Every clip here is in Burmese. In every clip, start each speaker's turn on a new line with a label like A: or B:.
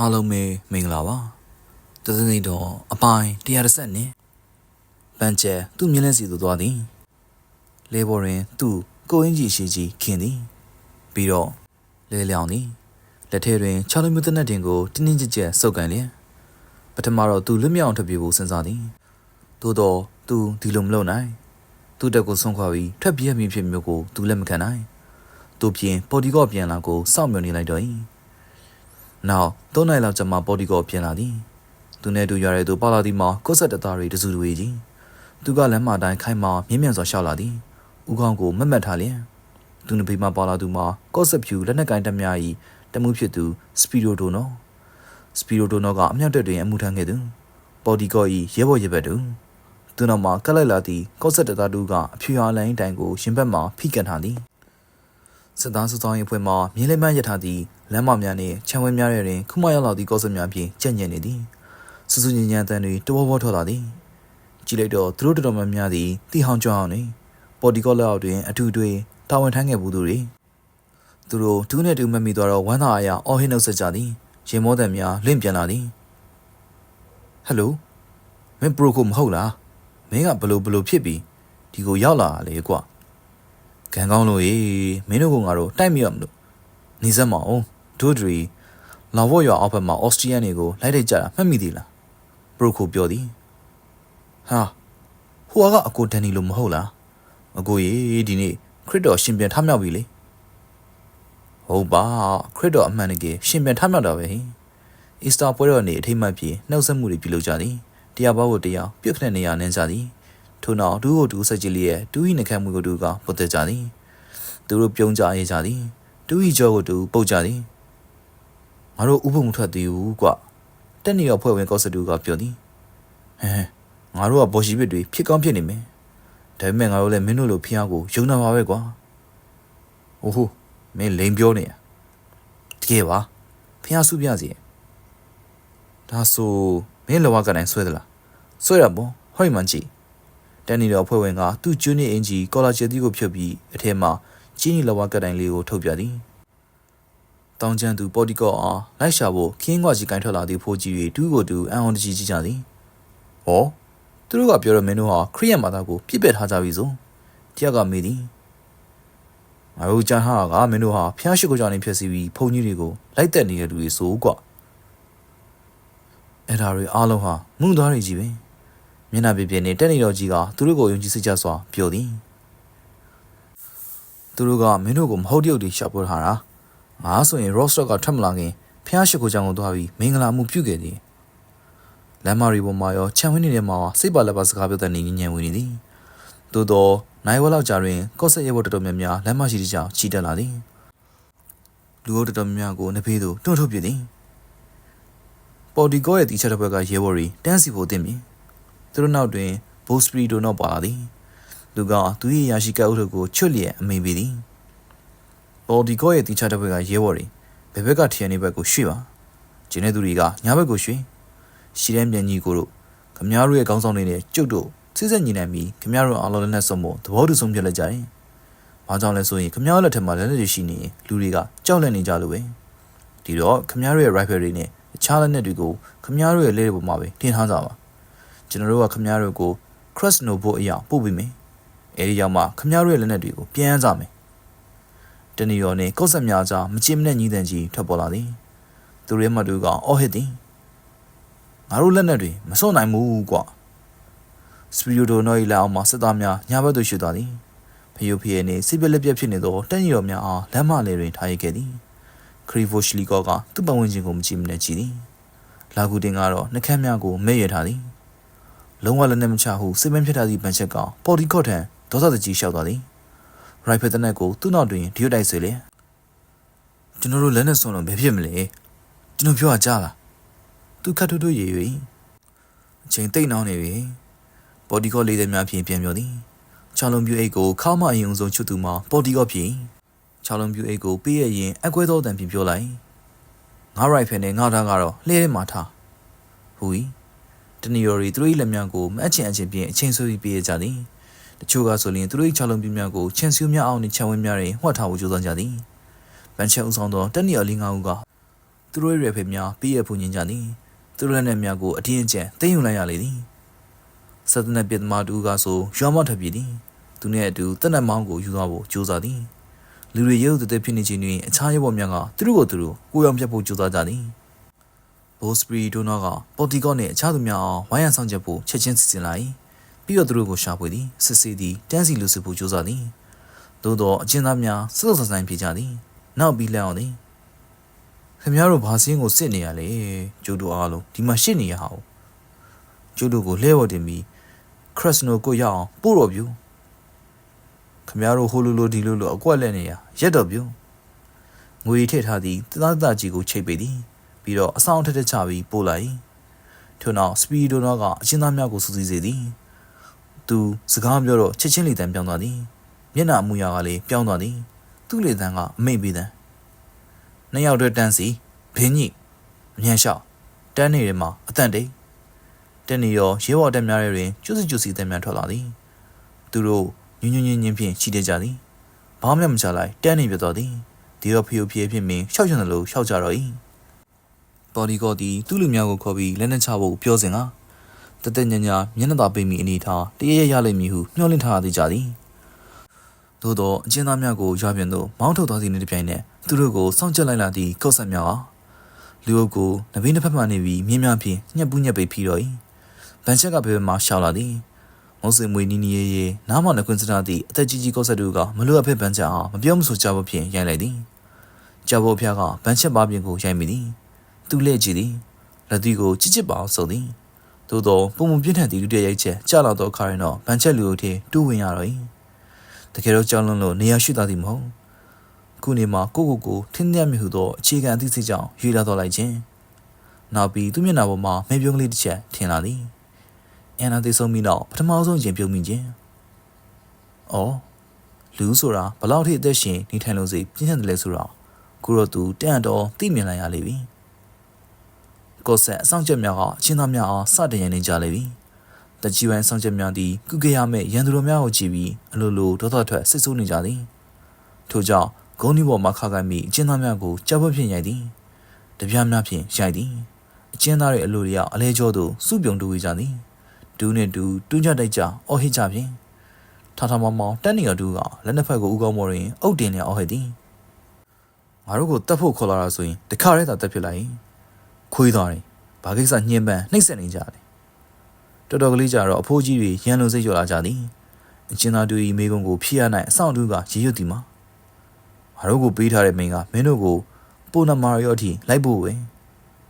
A: အားလုံးပဲမင်္ဂလာပါတသသိတော်အပိုင်း130နဲ့ပန်းကျဲသူ့မြင်းလဲစီသို့သွားသည်လဲပေါ်တွင် သူ့ကိုအင်းကြီးရှိကြီးခင်သည်ပြီးတော့လဲလျောင်သည်လက်ထဲတွင်ခြေလုံးမျိုးတနက်တင်ကိုတင်းတင်းကြပ်ကြပ်စုပ်ကန်လျက်ပထမတော့သူလွတ်မြောက်အောင်ထွက်ပြေးဖို့စဉ်းစားသည်သို့တော့သူဒီလိုမလုပ်နိုင်သူ့တက်ကိုဆုံးခွာပြီးထွက်ပြေးမိဖြစ်မျိုးကိုသူလက်မခံနိုင်သူပြင်ပေါ်ဒီကော့ပြန်လာကိုစောင့်မျှော်နေလိုက်တော့၏ နောက်၃နိုင်လောက်ကျမှပေါ်ဒီကော့ပြန်လာသည်သူနဲ့တူရတဲ့သူပါလာသည်မှာကိုဆက်တသားတွေတစုတွေကြီးသူကလမ်းမတိုင်းခိုင်မာမြင်းမြန်စွာရှောက်လာသည်ဦးခေါင်းကိုမက်မက်ထားလျက်သူနဘေးမှာပါလာသူမှာကော့ဆက်ဖြူလက်နက်ကိုင်းတက်များ၏တမှုဖြစ်သူစပီရိုဒိုနိုစပီရိုဒိုနိုကအမြောက်တက်တွင်အမှုထမ်းခဲ့သူပေါ်ဒီကော့၏ရဲဘော်ရဲဘက်သူသူနောက်မှာကက်လိုက်လာသည့်ကော့ဆက်တသားတူကအဖြူရောင်လိုင်းတိုင်ကိုရင်ဘတ်မှဖိကန်ထားသည် စစ်သားစုဆောင်ရေးဖွဲ့မှမြင်းလိမ့်မရထားသည့်လမ်းမများနှင့်ခြံဝဲများတွင်ခုမရောက်လာသည့်ကော့ဆက်များဖြင့်ကြက်ညက်နေသည်စူးစူးညံ့ညံ့အတန်တွေတဝေါဝေါထွက်လာသည်ကြည့်လိုက်တော့သူတို့တော်တော်များများသည်တီဟောင်ကြောင်အောင်နေပေါ်ဒီကော့လက်အောက်တွင်အထူးတွေတာဝန်ထမ်းခဲ့မှုသူတွေသူတို့ဒူးနဲ့တူမမိသွားတော့ဝမ်းသာအရာအော်ဟစ်နှုတ်ဆက်ကြသည်ရင်မောတံများလင့်ပြန်လာသည်ဟယ်လိုမင်းပရိုကိုမဟုတ်လားမင်းကဘလို့ဘလို့ဖြစ်ပြီးဒီကိုရောက်လာလေကွာ ကံကောင်းလို့ရေမင်းတို့ကငါတို့တိုက်မိရမလို့နေစမ်းမအောင်ဒိုဒရီလာဝေါ်ရွာအောက်ဘက်မှာအော်စတြီးယားတွေကိုလိုက်လိုက်ကြတာမှတ်မိသေးလားပရိုကိုပြောသည်ဟာဟိုကအကိုဒန်နီလို့မဟုတ်လားအကိုရေဒီနေ့ခရစ်တော်ရှင်ပြန်ထမြောက်ပြီလေဟုတ်ပါခရစ်တော်အမှန်တကယ်ရှင်ပြန်ထမြောက်တာပဲဟင်အီစတာပွဲတော်နေ့အထိမ်းအမှတ်ပြီးနှုတ်ဆက်မှုတွေပြုလုပ်ကြသည်တရားဘောကိုတရားပြုတ်ခနဲ့နေရာနင်းကြသည် ထို့နောက်ဒူးကိုဒူးဆက်ကြည့်လျက်ဒူးဤနှခမ်းမှုကိုဒူးကပုတ်တက်ကြသည်သူတို့ပြုံးကြရေးကြသည်ဒူးဤကြောကိုဒူးပုတ်ကြသည်ငါတို့ဥပုံမထွက်သေးဘူးကွတက်နေရဖွဲ့ဝင်ကော့စတူကပြောသည်ဟဲငါတို့ကဘော်ရှိပစ်တွေဖြစ်ကောင်းဖြစ်နေမယ်ဒါပေမဲ့ငါတို့လည်းမင်းတို့လိုဖျားကိုယုံနာပါပဲကွာအိုးဟိုမင်းလိန်ပြောနေရတကယ်ပါဖျားစုပြစီဒါဆိုမင်းလောကကနိုင်ဆွဲသလားဆွဲရပေါ့ဟောဒီမှကြည့် တန်နီတော်ဖွဲ့ဝင်ကသူ့ကျွန်းနေအင်ကြီးကောလာချေတီကိုဖြုတ်ပြီးအထက်မှာကြီးနီလောကကတိုင်လေးကိုထုတ်ပြသည်တောင်ကျန်းသူပေါ်တီကောအားလိုက်ရှာဖို့ခင်းကွာကြီးကင်ထွက်လာသည့်ဖိုးကြီးတွေတူးကိုတူအန်အောင်တကြီးကြီးကြသည်ဟောသူတို့ကပြောတော့မင်းတို့ဟာခရီးယန်ဘာသာကိုပြစ်ပယ်ထားကြပြီဆိုတယောက်ကမေးသည်ငါတို့ကြဟာကမင်းတို့ဟာဖျားရှိကိုကြောင့်နေဖြစ်စီပြီးဘုံကြီးတွေကိုလိုက်တက်နေတဲ့လူတွေဆိုကွာအဲ့ဒါတွေအားလုံးဟာမှုသားတွေကြီးပဲ မျက်နှာပြပြနဲ့တက်နေတော့ကြီးကသူတို့ကိုယုံကြည်စိတ်ချစွာပြောသည်သူတို့ကမင်းတို့ကိုမဟုတ်တရုတ်တွေရှာပေါ်ထားတာငါဆိုရင် roster ကထွက်မလာခင်ဖျားရှိကိုကြောင့်ကိုသွားပြီးမင်္ဂလာမှုပြုခဲ့သည်လမ်းမရီပေါ်မှာရောခြံဝင်းနေတဲ့မှာစိတ်ပါလက်ပါစကားပြောတဲ့နေညံဝင်နေသည်သို့တော့နိုင်ဝက်လောက်ကြာတွင်ကော့ဆက်ရဲဘော်တော်တော်များများလမ်းမရှိသည့်ကြောင့်ချီတက်လာသည်လူအုပ်တော်တော်များများကိုနှစ်ဖေးသို့တွန်းထုတ်ပြသည်ပေါ်ဒီကောရဲ့တီချက်တစ်ဘက်ကရဲဘော်ရီတန်းစီဖို့တင်ပြီ သူတို့နောက်တွင်ဘိုးစပရီတို့နောက်ပါလာသည်လူကသူ၏ရာရှိကပ်အုပ်တို့ကိုချွတ်လျက်အမိန်ပေးသည်ပေါ်ဒီကောရဲ့တီချက်တစ်ဘက်ကရဲဘော်ရီဘယ်ဘက်ကထီယန်နေဘက်ကိုရွှေ့ပါကျင်းတဲ့သူတွေကညာဘက်ကိုရွှေ့ရှီတန်းမြန်ကြီးကိုတို့ခမားတို့ရဲ့ကောင်းဆောင်တွေနဲ့ကျုပ်တို့စစ်စစ်ညီနိုင်ပြီးခမားတို့အားလုံးလက်နဲ့စုံဖို့သဘောတူဆုံးဖြတ်လိုက်ကြတယ်။ဘာကြောင့်လဲဆိုရင်ခမားလက်ထက်မှာလက်လက်တွေရှိနေရင်လူတွေကကြောက်လန့်နေကြလို့ပဲ။ဒီတော့ခမားတို့ရဲ့ rifle တွေနဲ့အခြားလက်နက်တွေကိုခမားတို့ရဲ့လက်တွေပေါ်မှာပဲတင်ထားကြပါ။ ကျွန်တော်တို့ကခမားတို့ကို crush no ဖို့အရာပို့ပြီးမယ်။အဲဒီရောက်မှခမားတို့ရဲ့လက်နက်တွေကိုပြန်ကြမယ်။တနီရော်နဲ့ကော့ဆက်များကြားမချင်မနဲ့ညီးတန်ကြီးထွက်ပေါ်လာသည်။သူရဲမတူကအော်ဟစ်သည်။ငါတို့လက်နက်တွေမစွန့်နိုင်ဘူးကွာစပီယိုဒိုနို၏လက်အောက်မှစစ်သားများညာဘက်သို့ရှုသွားသည်ဖယိုဖီရဲ့နေစစ်ပလက်ပြက်ဖြစ်နေသောတန်ရီတော်များအားလမ်းမလေတွင်ထားရခဲ့သည်ခရီဗိုရှလီကောကသူ့ပတ်ဝန်းကျင်ကိုမကြည့်မနဲ့ကြည့်သည်လာကူတင်ကတော့နှကမ်းများကိုမဲ့ရထားသည် လုံးဝလည်းနဲ့မချဟုစစ်ပင်းဖြစ်ထားသည့်ဗန်ချက်ကပေါ်ဒီကော့ထန်ဒေါသတကြီးလျှောက်သွားသည်ရိုက်ဖယ်တနက်ကိုသူ့နောက်တွင်ဒီယိုတိုက်ဆွေလေကျွန်တော်တို့လက်နဲ့ဆွလို့ဘယ်ဖြစ်မလဲကျွန်တော်ပြောရကြလားသူခတ်ထွတ်ထွတ်ရေ၍အချိန်တိတ်နှောင်းနေပြီပေါ်ဒီကောလေးတဲ့များဖြင့်ပြန်ပြောသည်ချောင်းလုံးပြူအိတ်ကိုခါမအယုံဆုံးချွတ်သူမှာပေါ်ဒီကောဖြင့်ချောင်းလုံးပြူအိတ်ကိုပေးရရင်အကွဲသောတန်ဖြင့်ပြောလိုက်ငါရိုက်ဖယ်နဲ့ငါသားကတော့လှဲထဲမှာထားဟူ၏ တနီယော်ရီသူတို့၏လက်များကိုမအချင်းအချင်းဖြင့်အချင်းဆွေးပြီးပေးရကြသည်တချို့ကဆိုရင်သူတို့၏ချောင်းလုံးပြူများကိုချန်ဆူများအောင်နှင့်ခြံဝင်းများတွင်ဝှက်ထားဖို့ကြိုးစားကြသည်ဗန်ချက်ဦးဆောင်သောတနီယော်လေးငါးဦးကသူတို့ရဲ့ရဖေများပြည့်ရဖို့ညင်ကြသည်သူတို့လက်နက်များကိုအတင်းအကျပ်သိမ်းယူလိုက်ရလေသည်စက်တနက်ပြစ်သမားတူကဆိုရွာမထပ်ပြည်သည်သူနဲ့အတူတက်နက်မောင်းကိုယူသွားဖို့ကြိုးစားသည်လူတွေရုပ်တသက်ဖြစ်နေခြင်းတွင်အခြားရဲဘော်များကသူတို့ကိုသူတို့ကိုယ်ရောင်ပြတ်ဖို့ကြိုးစားကြသည် ဘိုးစပရီဒိုနာကပေါ်တီကောနှင့်အခြားသူများအောင်ဝိုင်းရန်ဆောင်ချက်ဖို့ချက်ချင်းစီစဉ်လိုက်ပြီးတော့သူတို့ကိုရှာဖွေသည်စစ်ဆေးသည်တန်းစီလူစုဖို့ကြိုးစားသည်သို့သောအကျဉ်းသားများစက်စက်ဆိုင်ဖြစ်ကြသည်နောက်ပြီးလက်အောင်သည်ခင်ဗျားတို့ဘာစင်းကိုစစ်နေရလဲကျုပ်တို့အားလုံးဒီမှာရှစ်နေရအောင်ကျုပ်တို့ကိုလှဲဝတ်တင်ပြီးခရစ်စနိုကိုရအောင်ပို့တော်ပြူခင်ဗျားတို့ဟိုလိုလိုဒီလိုလိုအကွက်လက်နေရရက်တော်ပြူငွေထည့်ထားသည်တသားတကြီးကိုချိတ်ပေသည် ပြီးတော့အဆောင်ထက်ထက်ချပြီးပို့လိုက်ထို့နောက်စပီဒိုနောကအချင်းသားများကိုစူးစီးစေသည်သူစကားပြောတော့ချက်ချင်းလေတံပြောင်းသွားသည်မျက်နှာအမူအရာကလည်းပြောင်းသွားသည်သူ့လေတံကအမိတ်ပေးတယ်နှစ်ယောက်တည်းတန်းစီဘင်းကြီးအမြန်လျှောက်တန်းနေရမှာအတန်တိတ်တနေရောရဲဘော်တက်များတွေတွင်ကျွစီကျွစီတက်များထွက်လာသည်သူတို့ညွညွညင်းညင်းဖြင့်ချီတက်ကြသည်ဘာမှမချလိုက်တန်းနေပြတော့သည်ဒီတော့ဖီယိုဖီယဖြင့်မင်းရှောက်ချင်တယ်လို့ရှောက်ကြတော့၏ ပေါ်ဒီကောသည်သူ့လူများကိုခေါ်ပြီးလက်နက်ချဖို့ပြောစဉ်ကတသက်ညညာမျက်နှာသာပိတ်မိအနေထားတရရရလိမ့်မည်ဟုမျှော်လင့်ထားသည်ကြသည်သို့သောအကျဉ်းသားများကိုရွာပြင်သို့မောင်းထုတ်သွားသည်နှင့်တပြိုင်နက်သူတို့ကိုစောင့်ကြပ်လိုက်လာသည့်ကောက်ဆက်များဟာလူအုပ်ကိုနဘေးနှစ်ဖက်မှနေပြီးမြင်းများဖြင့်ညှက်ပူးညက်ပိတ်ပြီးတော့၏ဗန်ချက်ကဘယ်ဘက်မှရှောက်လာသည်မုံစင်မွေနီနီရဲရဲနားမနှခွင်းစတာသည့်အသက်ကြီးကြီးကောက်ဆက်တို့ကမလွတ်အဖက်ဗန်ချက်အားမပြောမဆိုကြဖို့ဖြင့်ရိုက်လိုက်သည်ကြောက်ဖို့ဖျားကဗန်ချက်ပါပြင်ကိုရိုက်မိသည် သူလက်ကြည့်သည်လက်သီးကိုချစ်ချစ်ပါအောင်ဆိုသည်သို့သောပုံမပြင်းထန်သည့်လူတရိုက်ချက်ကြာလာသောအခါရင်တော့ဗန်ချက်လူအုပ်ထဲတူးဝင်ရတော့၏တကယ်တော့ကြောက်လွန်းလို့နေရာရှိသားသည်မဟုတ်ခုနေမှာကိုကိုကိုထင်းမြတ်မြဟုသောအခြေခံအသိစိတ်ကြောင့်ရွေလာတော်လိုက်ခြင်းနောက်ပြီးသူ့မျက်နှာပေါ်မှာမဲပြုံးကလေးတစ်ချက်ထင်လာသည်အန်နာသိဆုံးပြီးနောက်ပထမဆုံးရင်ပြုံးမိခြင်းအော်လူဆိုတာဘလောက်ထိအသက်ရှင်နေထိုင်လို့စိပြင်းထန်တယ်လဲဆိုတော့ကိုတော့သူတန်တော်သိမြင်လိုက်ရလေပြီ ကိုဆက်အဆောင်ချက်များကအချင်းသားများအားစတင်ရနေကြလေပြီတကြီးပိုင်းဆောင်ချက်များသည်ကုကေရမဲ့ရန်သူတော်များကိုကြည့်ပြီးအလိုလိုဒေါသထွက်စစ်ဆိုးနေကြသည်ထို့ကြောင့်ဂုံးဒီပေါ်မှာခါခိုင်းပြီးအကျဉ်းသားများကိုကြောက်ဖွံ့ဖြင့်ရိုက်သည်တပြားများဖြင့်ရိုက်သည်အကျဉ်းသားတွေအလိုတွေကအလဲကျော်သို့စုပြုံတူဝေကြသည်ဒူးနှင့်ဒူးတွန်းကြတိုက်ကြအော်ဟစ်ကြဖြင့်ထာထာမောင်မောင်တက်နေရဒူးကလက်နှစ်ဖက်ကိုဥကောင်းမော်တွင်အုတ်တင်လျက်အော်ဟစ်သည်ငါတို့ကိုတတ်ဖို့ခေါ်လာတာဆိုရင်တခါတည်းသာတက်ဖြစ်လိုက် ခွေးသွားတယ်ဘာကိစ္စညှင်းပန်းနှိပ်စက်နေကြတယ်တော်တော်ကလေးကြတော့အဖိုးကြီးတွေရန်လုံစိတ်ကျော်လာကြသည်အချင်းသားတူဤမိကုံကိုဖျက်ရနိုင်အဆောင်တူကရေရွတ်သည်မှာငါတို့ကိုပေးထားတဲ့မိန်ကမင်းတို့ကိုပိုနမာရောအထိလိုက်ဖို့ပဲ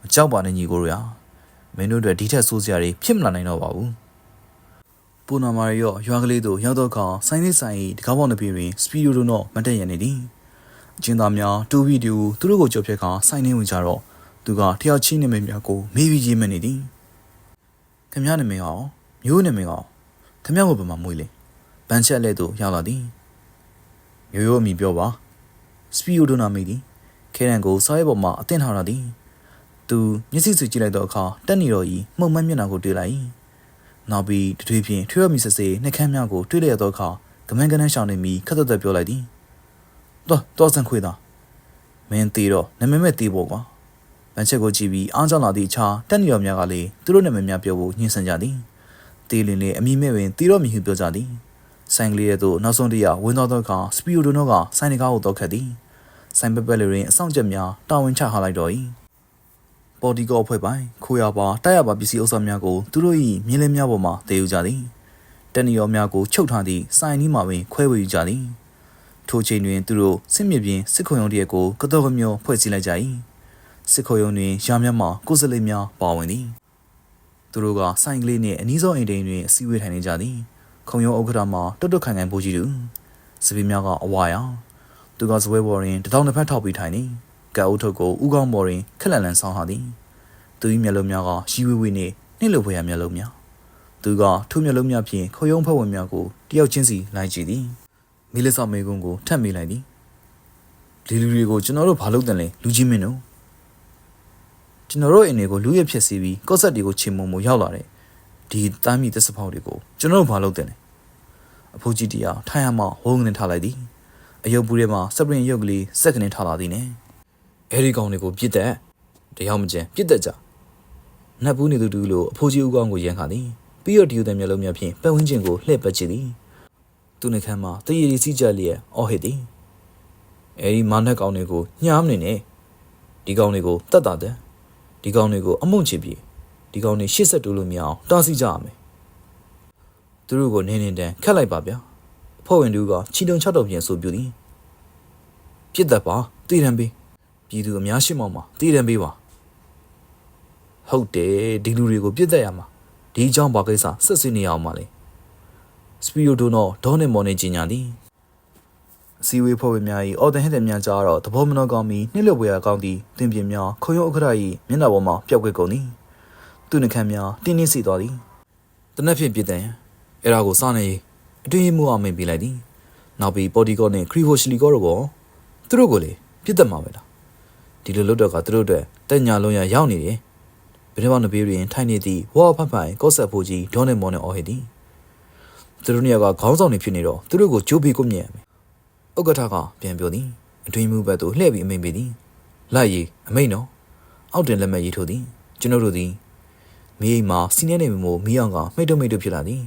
A: မကြောက်ပါနဲ့ညီကိုတို့ရမင်းတို့တွေဒီထက်ဆိုးစရာတွေဖြစ်မလာနိုင်တော့ပါဘူးပိုနမာရောရွာကလေးတို့ရောက်တော့ခါဆိုင်းလေးဆိုင်တကားပေါက်နှစ်ပြေတွင်စပီဒိုတို့တော့မတက်ရနေသည်အချင်းသားများတူဗီဒီယိုသူတို့ကိုကြော်ဖြတ်ခါဆိုင်းနေဝင်ကြတော့ သူကတယောက်ချင်းနေမိများကိုမေးပြီးရေးမနေသည်ခင်ဗျားနာမည်ဟောမျိုးနာမည်ဟောခင်ဗျားကိုဘယ်မှာမွေးလဲဗန်ချက်လက်သို့ရောက်လာသည်ရိုးရိုးအမိပြောပါစပီယိုဒိုနာမီသည်ခဲရန်ကိုစားရဲပေါ်မှာအသင့်ထားရသည်သူမျက်စိစုကြည့်လိုက်တော့အခါတက်နေတော့ဤမှုံမှန်မျက်နှာကိုတွေ့လိုက်၏နောက်ပြီးတထွေးဖြင့်ထွေးရမီဆက်စေနှက်ခမ်းများကိုတွေ့လျက်တော့အခါကမန်းကနန်းရှောင်းနေပြီးခက်သက်သက်ပြောလိုက်သည်တော့တော့ဆန်ခွေးသားမင်းသေးတော့နမမဲ့သေးဖို့ကွာ ဗန်ချက်ကိုကြည့်ပြီးအားကြောင့်လာသည့်အခြားတက်နေတော်များကလည်းသူတို့နာမည်များပြောဖို့ညှင်းဆန်ကြသည်တေးလင်းလေးအမိမဲ့ပင်တီတော့မြည်ဟုပြောကြသည်ဆိုင်ကလေးရဲ့သို့နောက်ဆုံးတရဝင်သွားသောအခါစပီယိုဒိုနောကဆိုင်တကားကိုတော့ခတ်သည်ဆိုင်ပက်ပက်လေးတွင်အဆောင်ချက်များတာဝန်ချထားလိုက်တော့၏ပေါ်ဒီကောအဖွဲ့ပိုင်းခိုးရပါတိုက်ရပါပစ္စည်းဥစ္စာများကိုသူတို့၏မြင်းလင်းများပေါ်မှတည်ယူကြသည်တက်နီရောများကိုချုပ်ထားသည့်ဆိုင်နီးမှာပင်ခွဲဝေယူကြသည်ထိုချိန်တွင်သူတို့စစ်မြေပြင်စစ်ခုံရုံးတရက်ကိုကတော့ကမျိုးဖွဲ့စည်းလိုက်ကြ၏ စစ်ခုံရုံးတွင်ရာများမှကိုယ်စလိများပါဝင်သည်သူတို့ကဆိုင်ကလေးနှင့်အနီးဆုံးအိမ်တိန်တွင်အစည်းအဝေးထိုင်နေကြသည်ခုံရုံးဥက္ကဋ္ဌမှတွတ်တွတ်ခိုင်ခိုင်ပိုးကြီးသူစပီးများကအဝါရောင်သူကစပွဲပေါ်တွင်တထောင်တစ်ဖက်ထောက်ပြီးထိုင်သည်ကဲအုပ်ထုပ်ကိုဥကောင်းပေါ်တွင်ခက်လန်လန်ဆောင်းဟာသည်သူ၏မျက်လုံးများကရှိဝေးဝေးနှင့်နှိမ့်လိုဖွယ်ရာမျက်လုံးများသူကထိုမျက်လုံးများဖြင့်ခုံရုံးဖွဲ့ဝင်များကိုတယောက်ချင်းစီလိုက်ကြည့်သည်မီးလက်ဆောင်မေကွန်းကိုထပ်မိလိုက်သည်ဒီလူတွေကိုကျွန်တော်တို့ဘာလုပ်တယ်လဲလူကြီးမင်းတို့ ကျွန်တော်တို့အိမ်တွေကိုလူရဖြစ်စီပြီးကော့ဆက်တွေကိုချေမုံမရောက်လာတဲ့ဒီတမ်းမီသက်စဖောက်တွေကိုကျွန်တော်တို့ဘာလုပ်တယ်လဲအဖိုးကြီးတရားထိုင်ရမှဝုန်းကနေထားလိုက်သည်အယုတ်ပူထဲမှာစပရင်ရုပ်ကလေးစက်ကနေထားလာသည်နဲ့အဲဒီကောင်တွေကိုပြစ်တဲ့တရားမကျန်ပြစ်တက်ကြနတ်ဘူးနေသူတူလိုအဖိုးကြီးဦးကောင်းကိုရန်ခါသည်ပြီးတော့ဒီဦးတဲ့မျက်လုံးများဖြင့်ပတ်ဝန်းကျင်ကိုလှည့်ပတ်ကြည့်သည်သူနှခမ်းမှာတရည်ရီစီးကြလျက်အော်ဟစ်သည်အဲဒီမာနက်ကောင်တွေကိုညှားမနေနဲ့ဒီကောင်တွေကိုတတ်တာတဲ့ ဒီကောင်တွေကိုအမုန့်ချပြီးဒီကောင်တွေရှစ်ဆက်တိုးလို့မရအောင်တားဆီးကြရမယ်သူတို့ကိုနင်းနေတန်းခတ်လိုက်ပါဗျာဖွဲ့ဝင်တူကချီတုံချောက်တော့ပြန်ဆိုပြသည်ပြစ်သက်ပါတည်ရန်ပေးပြည်သူအများရှိမောင်မှာတည်ရန်ပေးပါဟုတ်တယ်ဒီလူတွေကိုပြစ်သက်ရမှာဒီအကြောင်းဘာကိစ္စဆက်စစ်နေအောင်ပါလေစပီယိုဒိုနော်ဒေါ်နေမော်နေကြီးညာသည်အ စည်းအဝေးဖွဲ့ဝင်များ၏အော်တန်ဟစ်တဲ့များကြားတော့သဘောမနှောကောင်းပြီးနှိမ့်လွတ်ဝေရကောင်းသည့်တင်ပြင်းများခုံရုံဥက္ခရာ၏မျက်နှာပေါ်မှပျောက်ကွယ်ကုန်သည်သူနှခမ်းများတင်းနှင်းစီသွားသည်တနက်ဖြန်ပြစ်တဲ့အဲ့ဒါကိုစနေအတွင်းမှုအောင်မိန်ပြလိုက်သည်နောက်ပြီးပေါ်တီကောနှင့်ခရီဗိုရှလီကောတို့ကသူတို့ကိုလေပြစ်တတ်မှာပဲလားဒီလိုလွတ်တော့ကသူတို့အတွက်တက်ညာလုံးရရောက်နေတယ်ဘယ်တော့မှပေးရင်ထိုင်နေသည့်ဝါဖတ်ဖိုင်ကော့ဆက်ဖို့ကြီးဒေါ်နေမော်နဲ့အော်ဟစ်သည်သူတို့နှစ်ယောက်ကခေါင်းဆောင်နေဖြစ်နေတော့သူတို့ကိုကြိုးပေးကိုမြင်ရမယ် ဥက္ကဋ္ဌကပြန်ပြောသည်အတွင်းမှုဘက်သို့လှည့်ပြီးအမိန်ပေးသည်လိုက်ရီအမိန်နော်အောက်တင်လက်မဲ့ရေးထိုးသည်ကျွန်တော်တို့သည်မိအိမ်မှာစီနေနေမို့မီးအောင်ကမိတ်တုမိတ်တုဖြစ်လာသည်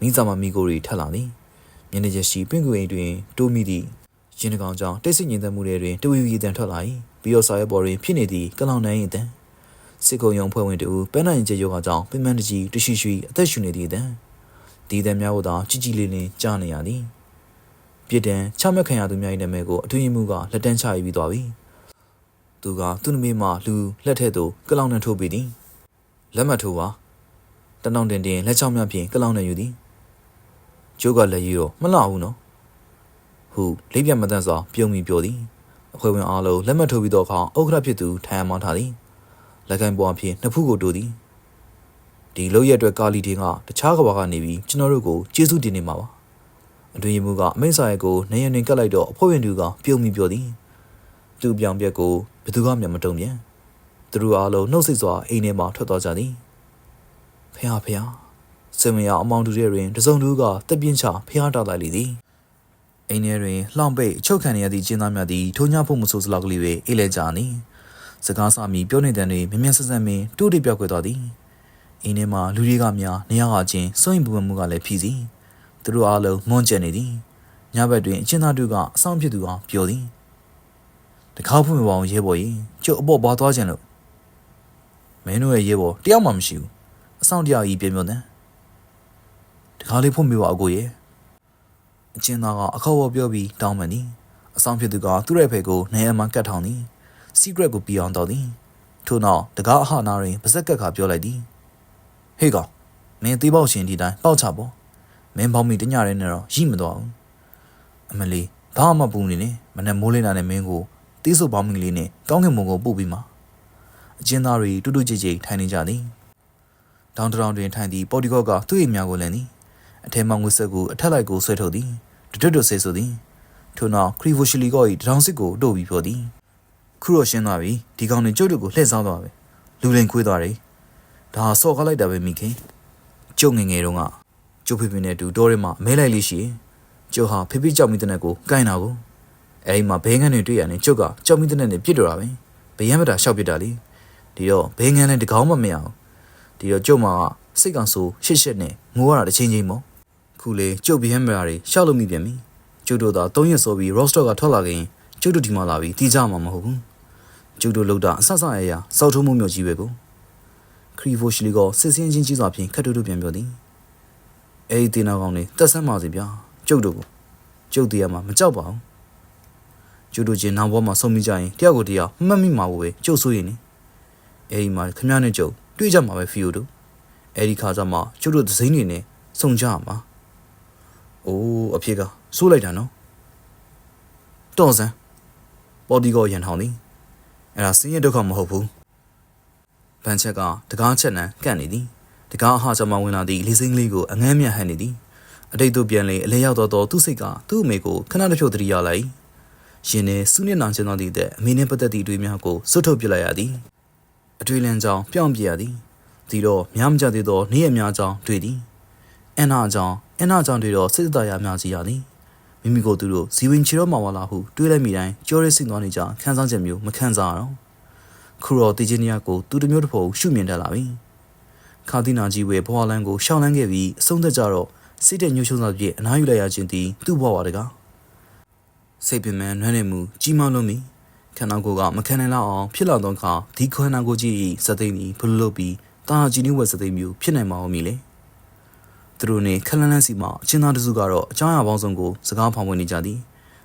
A: မိစားမမီကိုရီထက်လာသည်မျက်နှာချက်ရှိပင့်ကူအိမ်တွင်တိုးမိသည့်ရင်တကောင်ကြောင့်တိတ်ဆိတ်ငြိမ်သက်မှုတွေတွင်တဝီဝီတန်ထွက်လာ၏ပြီးတော့စာရဲပေါ်တွင်ဖြစ်နေသည့်ကလောင်နှံ၏အတန်စစ်ကုံရုံဖွဲ့ဝင်တူပန်းနိုင်ကျေယောဂကြောင့်ပင်မတကြီးတရှိရှိအသက်ရှူနေသည့်အတန်ဒီအတန်များကိုသာကြည်ကြည်လေးလေးကြားနေရသည် ပြစ်ဒဏ်ချမှတ်ခံရသူများ၏နာမည်ကိုအထွေအမှုကလက်တန်းချရေးပြီးသွားပြီသူကသူ့နမိတ်မှလူလက်ထက်သို့ကလောင်နှံထိုးပြီးသည်လက်မှတ်ထိုးပါတနောင်တင်တင်လက်ချောင်းများဖြင့်ကလောင်နှံယူသည်ကျိုးကလည်းရီတော့မလှဘူးနော်ဟုလေးပြတ်မတန့်စွာပြုံးမိပြောသည်အဖွဲ့ဝင်အားလုံးလက်မှတ်ထိုးပြီးတော့အခါဥက္ကဋ္ဌဖြစ်သူထိုင်အမောင်းထားသည်လက်ကိုင်းပေါ်အဖြစ်နှစ်ဖူးကိုတိုးသည်ဒီလောက်ရက်အတွက်ကာလီတင်ကတခြားကဘာကနေပြီးကျွန်တော်တို့ကိုကျေးဇူးတင်နေမှာပါ အတွင်ရမှုကအမိတ်ဆိုင်ကိုနေရနေကတ်လိုက်တော့အဖွဲ့ဝင်တွေကပြုံးမိပြောသည်သူ့ပြောင်ပြက်ကိုဘယ်သူကမှမတုံ့ပြန်သူတို့အားလုံးနှုတ်ဆက်စွာအိမ်ထဲမှထွက်သွားကြသည်ဖះဖះစင်မရအမောင်တူတဲ့တွင်တစုံတူကတက်ပြင်းချဖះတာလိုက်လေသည်အိမ်ထဲတွင်လှောင်ပိတ်အချုပ်ခံရသည့်ကျင်းသားများသည်ထိုးညဖို့မဆိုးစလောက်ကလေးပဲအိတ်လဲကြသည်စကားစမီပြောနေတဲ့တွင်မြ мян ဆက်ဆက်မင်းတိုးတိပြောက်ခွေသွားသည်အိမ်ထဲမှာလူတွေကများနေရာကချင်းစွန့်ရင်ပူပမှုကလည်းဖြီးစီ သူတို့အားလုံးမွန်းကျက်နေသည်ညဘက်တွင်အချင်းသားတို့ကအဆောင်ဖြစ်သူအောင်ပြောသည်တကားဖွင့်မပါအောင်ရဲဘော်ကြီးကျုပ်အပေါ်ဘာသွားခြင်းလို့မင်းတို့ရဲ့ရဲဘော်တယောက်မှမရှိဘူးအဆောင်တရားကြီးပြင်ပြောတယ်တကားလေးဖွင့်ပြပါအကိုရဲ့အချင်းသားကအခေါ်ဝပြောပြီးတောင်းပန်သည်အဆောင်ဖြစ်သူကသူ့ရဲ့ဖေကိုနေရာမှာကတ်ထောင်သည် secret ကိုပြီးအောင်တော်သည်ထို့နောက်တကားအဟနာတွင်ပါဇက်ကက်ခါပြောလိုက်သည်ဟေးကောင်မင်းသေးပေါက်ရှင်ဒီတိုင်းပေါက်ချပေါ့ မင်းပေါင်းမိတညရဲနဲ့တော့ရိမသွားဘူးအမလီဘာမှမပူနေနဲ့မနဲ့မိုးလင်းတာနဲ့မင်းကိုတီးဆုပ်ပေါင်းမိလေးနဲ့ကောင်းကင်ဘုံကိုပို့ပြီးမှအချင်းသားတွေတူတူကြိတ်ကြိတ်ထိုင်နေကြသည်တောင်တရောင်တွင်ထိုင်သည့်ပေါ်တီကော့ကသူ့အိမ်များကိုလည်သည်အထဲမှငွေဆက်ကိုအထက်လိုက်ကိုဆွဲထုတ်သည်တွတ်တွတ်ဆေးဆိုသည်ထို့နောက်ခရီဗိုရှီလီကော၏တရောင်စစ်ကိုတို့ပြီးပြောသည်ခုတော့ရှင်းသွားပြီဒီကောင်တွေကျုပ်တို့ကိုလှည့်စားသွားပဲလူလိန်ခွေးသွားတယ်ဒါဆော့ကားလိုက်တာပဲမိခင်ကျုပ်ငယ်ငယ်တုန်းက ကျုပ်ဖေဖေနဲ့အတူတောထဲမှာအမဲလိုက်လေးရှိကျုပ်ဟာဖေဖေကြောက်မိတဲ့နဲ့ကိုကိုင်းတာကိုအဲဒီမှာဘဲငန်းတွေတွေ့ရတယ်ကျုပ်ကကြောက်မိတဲ့နဲ့ပြစ်တော့တာပဲဘယံမတာရှောက်ပြစ်တာလေဒီတော့ဘဲငန်းလည်းတကောင်းမှမရအောင်ဒီတော့ကျုပ်မှာစိတ်ကောင်ဆိုရှစ်ရှစ်နဲ့ငိုရတာတစ်ချိန်ချင်းပေါ့ခုလေကျုပ်ဘယံမတာတွေရှောက်လို့မိပြန်ပြီကျုပ်တို့သာ၃ရက်စောပြီး roster ကထွက်လာခင်ကျုပ်တို့ဒီမှာလာပြီးတီးကြမှာမဟုတ်ဘူးကျုပ်တို့လောက်တာအဆဆရရစောက်ထုံးမှုမျိုးကြီးပဲကိုခရီဖိုရှလီကစစ်စင်းချင်းကြီးစွာဖြင့်ခတ်တူတူပြန်ပြောသည် အဲဒီတင်နာကောင်နေတက်ဆန်းပါစီဗျာကျုပ်တို့ကိုကျုပ်တရားမှာမကြောက်ပါဘူးကျုပ်တို့ချင်းနောင်ဘောမှာဆုံးမိကြရင်တယောက်ကိုတယောက်မှတ်မိမှာပဲကျုပ်ဆိုရင်နေအဲဒီမှာခမရနဲ့ကျုပ်တွေ့ကြမှာပဲဖီယိုတို့အဲဒီခါကျမှကျုပ်တို့သစိမ့်နေနဲ့စုံကြမှာအိုးအဖြစ်ကစိုးလိုက်တာနော်တော်စမ်းပေါ်ဒီကိုရန်ထောင်သည်အဲ့ဒါစင်းရဒုက္ခမဟုတ်ဘူးဗန်ချက်ကတကားချက်နံကန့်နေသည် တကားအဟာချမဝင်လာသည့်လေးစိမ့်လေးကိုအငမ်းမြတ်ဟန်နေသည်အတိတ်တို့ပြန်လေအလဲရောက်တော့တော့သူ့စိတ်ကသူ့အမေကိုခဏတစ်ဖြုတ်တတိရလိုက်ရင်နဲ့စူးနေနောင်ချင်သောသည့်တဲ့အမေနဲ့ပတ်သက်သည့်အတွေ့အများကိုစွတ်ထုတ်ပစ်လိုက်ရသည်အတွေ့လန်းကြောင်ပြောင်းပြရသည်ဒီတော့များမကြသေးသောနေ့ရက်များကြောင်တွေ့သည်အန်နာကြောင်အန်နာကြောင်တွေ့တော့စိတ်သက်သာရများကြီးရသည်မိမိကိုသူတို့ဇီဝင်ချီတော့မှာဝါလာဟုတွေးလိုက်မိတိုင်းကြောရဲဆင့်သွားနေကြခန်းစားချက်မျိုးမခံစားရတော့ခုတော့တေချင်းနီယာကိုသူတစ်မျိုးတစ်ဖုံရှုမြင်တတ်လာပြီ ခါတိနာကြီးဝဲဘွာလန်းကိုရှောင်းလန်းခဲ့ပြီးအဆုံးသက်ကြတော့စိတ်တဲ့ညှို့ချုံစာပြည့်အနားယူလိုက်ရခြင်းသည်သူ့ဘဝတကားစိတ်ပင်ပန်းနှွမ်းနေမှုကြီးမားလွန်းပြီခန္ဓာကိုယ်ကမခံနိုင်လောက်အောင်ဖြစ်လာသောအခါဒီခန္ဓာကိုယ်ကြီး၏စသိမ့်သည်ဘလို့လို့ပြီးတာဟာကြီးနှိဝက်စသိမ့်မျိုးဖြစ်နိုင်မှာမဟုတ်မီလေသူတို့နေခလန်းလန်းစီမှာအချင်းသားတစုကတော့အကြောင်းအရာပေါင်းစုံကိုစကားဖောင်ဝင်နေကြသည်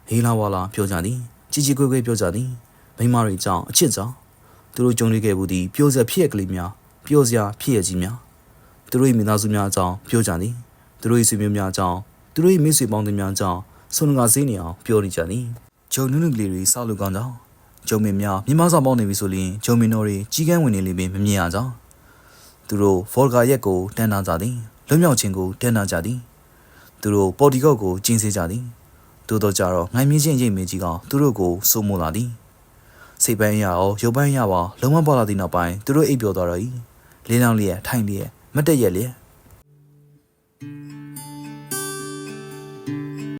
A: ဟေးလာဝါလာပြောကြသည်ជីជីကွဲကွဲပြောကြသည်မိန်းမတွေကြောင့်အချစ်ကြောင့်သူတို့ကြုံတွေ့ခဲ့ဘူးသည်ပြောစရာဖြစ်ရကလေးများ ပြောစရာဖြစ်ရကြီးများသူတို့၏မိသားစုများအကြောင်းပြောကြသည်သူတို့၏ဆွေမျိုးများအကြောင်းသူတို့၏မိတ်ဆွေပေါင်းသူများအကြောင်းဆွန်ငါစင်းနေအောင်ပြောနေကြသည်ဂျုံနုနုကလေးတွေစောက်လူကောင်းကြောင်းဂျုံမင်းများမြမဆောင်ပေါင်းနေပြီဆိုရင်ဂျုံမင်းတို့တွေကြီးကန်းဝင်နေလိမ့်မင်းမမြင်ရကြောင်းသူတို့ဖော်ဂါရက်ကိုတန်းနာကြသည်လွတ်မြောက်ခြင်းကိုတန်းနာကြသည်သူတို့ပေါ်တီကောက်ကိုကျင်းစေကြသည်တိုးတော့ကြတော့ငိုင်းမြင့်ချင်းရိတ်မင်းကြီးကသူတို့ကိုစိုးမိုးလာသည်စိတ်ပိုင်းရအောင်ရုပ်ပိုင်းရပါလုံးဝပေါ်လာသည့်နောက်ပိုင်းသူတို့အိပ်ပျော်သွားတော့၏ လင်းလောင်လျက်ထိုင်လျက်မတ်တက်ရက်လျက်